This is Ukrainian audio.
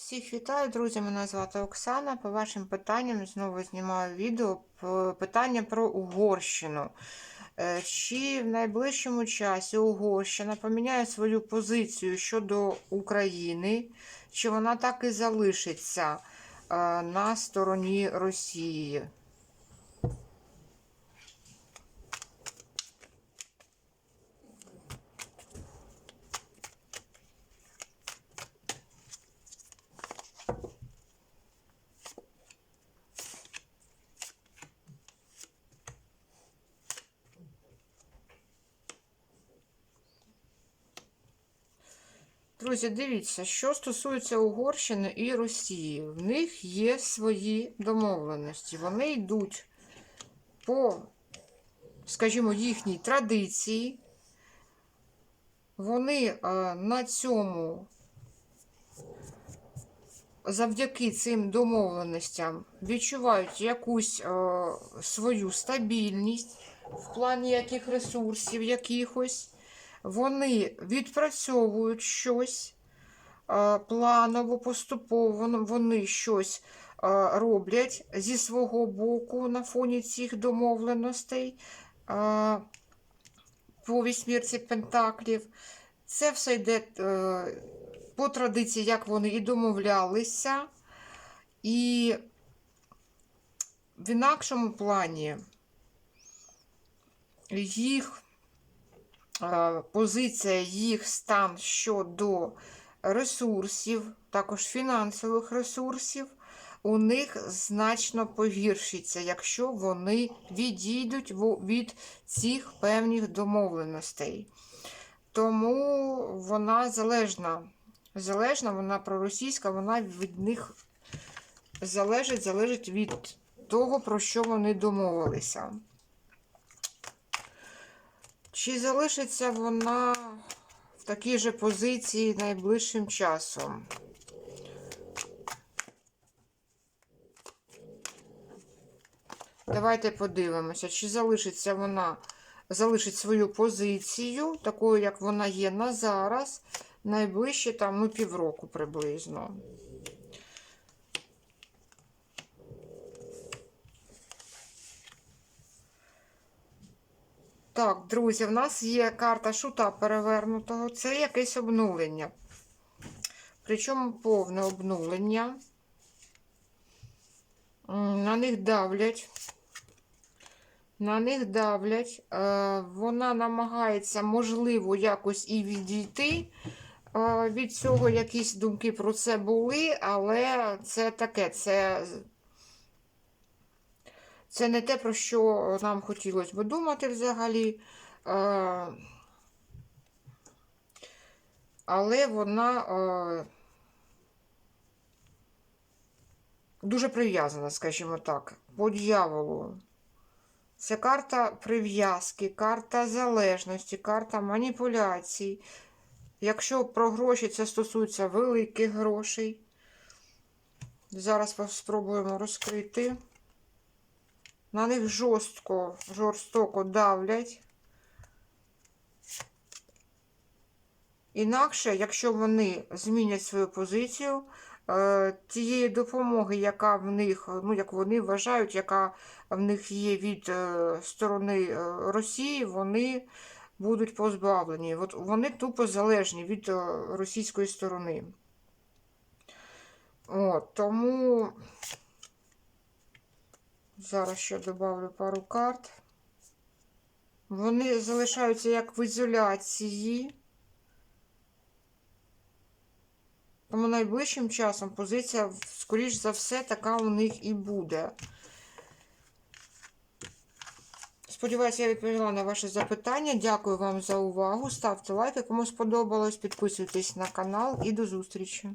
Всіх вітаю, друзі! Мене звати Оксана. По вашим питанням знову знімаю відео. Питання про Угорщину. Е, Чи в найближчому часі Угорщина поміняє свою позицію щодо України, чи вона так і залишиться е, на стороні Росії? Друзі, дивіться, що стосується Угорщини і Росії, в них є свої домовленості. Вони йдуть по, скажімо, їхній традиції. Вони е, на цьому, завдяки цим домовленостям, відчувають якусь е, свою стабільність в плані яких ресурсів якихось. Вони відпрацьовують щось планово, поступово, вони щось роблять зі свого боку на фоні цих домовленостей по вісьмірці Пентаклів. Це все йде е, по традиції, як вони і домовлялися. І в інакшому плані їх позиція, їх стан щодо ресурсів, також фінансових ресурсів, у них значно погіршиться, якщо вони відійдуть від цих певних домовленостей. Тому вона залежна. Залежна, вона проросійська, вона від них залежить, залежить від того, про що вони домовилися. Чи залишиться вона в такій же позиції найближчим часом? Давайте подивимося, чи залишиться вона, залишить свою позицію, такою, як вона є на зараз, найближче там, ну, півроку приблизно. Так, друзі, в нас є карта шута перевернутого. Це якесь обнулення. Причому повне обнулення. На них давлять. На них давлять. Е, Вона намагається, можливо, якось і відійти. Е, Від цього якісь думки про це були, але це таке, це це не те, про що нам хотілося би думати взагалі. Е, Але вона е, дуже прив'язана, скажімо так, по дьяволу. Це карта прив'язки, карта залежності, карта маніпуляцій. Якщо про гроші це стосується великих грошей, зараз спробуємо розкрити. На них жорстко, жорстоко давлять. Інакше, якщо вони змінять свою позицію, е, тієї допомоги, яка в них, ну як вони вважають, яка в них є від е, сторони е, Росії, вони будуть позбавлені. От вони тупо залежні від російської сторони. От, тому. Зараз ще додавлю пару карт. Вони залишаються як в ізоляції. Тому найближчим часом позиція, скоріш за все, така у них і буде. Сподіваюся, я відповіла на ваше запитання. Дякую вам за увагу. Ставте лайки, кому сподобалось. Підписуйтесь на канал і до зустрічі.